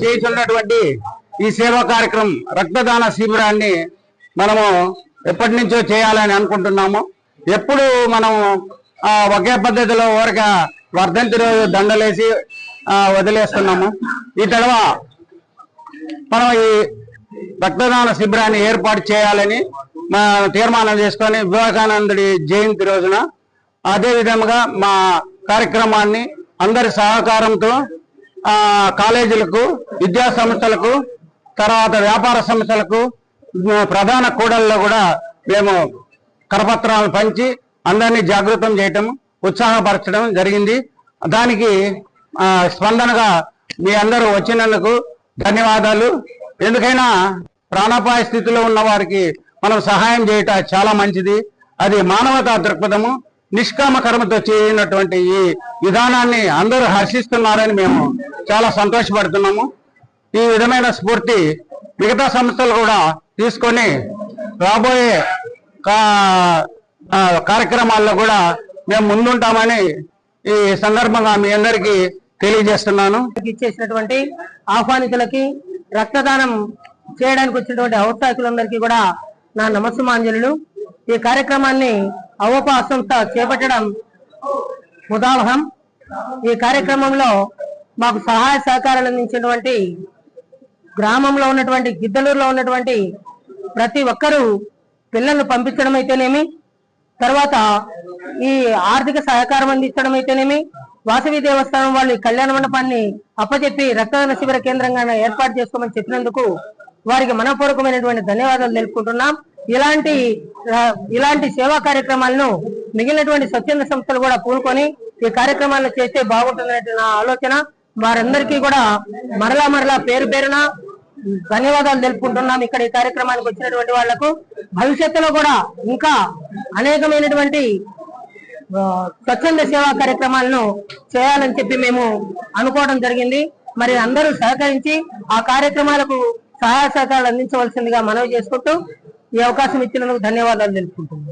చేస్తున్నటువంటి ఈ సేవా కార్యక్రమం రక్తదాన శిబిరాన్ని మనము ఎప్పటి నుంచో చేయాలని అనుకుంటున్నాము. ఎప్పుడు మనం ఒకే పద్ధతిలో ఊరక వర్ధంతి రోజు దండలేసి వదిలేస్తున్నాము. ఈ తడవ మనం ఈ రక్తదాన శిబిరాన్ని ఏర్పాటు చేయాలని మా తీర్మానం చేసుకొని వివేకానందుడి జయంతి రోజున అదేవిధంగా మా కార్యక్రమాన్ని అందరి సహకారంతో కాలేజీలకు విద్యా సంస్థలకు తర్వాత వ్యాపార సంస్థలకు ప్రధాన కూడల్లో కూడా మేము కరపత్రాలను పంచి అందరినీ జాగృతం చేయటం ఉత్సాహపరచడం జరిగింది. దానికి స్పందనగా మీ అందరూ వచ్చినందుకు ధన్యవాదాలు. ఎందుకైనా ప్రాణాపాయ స్థితిలో ఉన్న వారికి మనం సహాయం చేయట చాలా మంచిది. అది మానవతా దృక్పథము. నిష్కామ కర్మతో చేయనటువంటి ఈ విధానాన్ని అందరూ హర్షిస్తున్నారని మేము చాలా సంతోషపడుతున్నాము. ఈ విధమైన స్ఫూర్తి మిగతా సంస్థలు కూడా తీసుకొని రాబోయే కా- కార్యక్రమాల్లో కూడా మేము ముందుంటామని ఈ సందర్భంగా మీ అందరికీ తెలియజేస్తున్నాను. ఇచ్చేసినటువంటి ఆహ్వానితులకి రక్తదానం చేయడానికి వచ్చినటువంటి ఔత్సాహికులందరికీ కూడా నా నమస్సుమాంజలు ఈ కార్యక్రమాన్ని అవకాశంతో సంస్థ చేపట్టడం ముదావహం ఈ కార్యక్రమంలో మాకు సహాయ సహకారాలు అందించినటువంటి గ్రామంలో ఉన్నటువంటి గిద్దలూరులో ఉన్నటువంటి ప్రతి ఒక్కరూ పిల్లలను పంపించడం అయితేనేమి తర్వాత ఈ ఆర్థిక సహకారం అందించడం అయితేనేమి వాసవి దేవస్థానం వాళ్ళు కళ్యాణ మండపాన్ని అప్పచెప్పి రక్తదాన శిబిర కేంద్రంగా ఏర్పాటు చేసుకోమని చెప్పినందుకు వారికి మనపూర్వకమైనటువంటి ధన్యవాదాలు తెలుపుకుంటున్నాం. ఇలాంటి ఇలాంటి సేవా కార్యక్రమాలను మిగిలినటువంటి స్వచ్ఛంద సంస్థలు కూడా పూనుకొని ఈ కార్యక్రమాలను చేస్తే బాగుంటుందనే నా ఆలోచన. వారందరికీ కూడా మరలా మరలా పేరు పేరున ధన్యవాదాలు తెలుపుకుంటున్నాం ఇక్కడ ఈ కార్యక్రమానికి వచ్చినటువంటి వాళ్ళకు. భవిష్యత్తులో కూడా ఇంకా అనేకమైనటువంటి స్వచ్ఛంద సేవా కార్యక్రమాలను చేయాలని చెప్పి మేము అనుకోవడం జరిగింది. మరి అందరూ సహకరించి ఆ కార్యక్రమాలకు సహాయ సహకారాలు అందించవలసిందిగా మనవి చేసుకుంటూ ఈ అవకాశం ఇచ్చినందుకు ధన్యవాదాలు తెలుపుకుంటున్నాం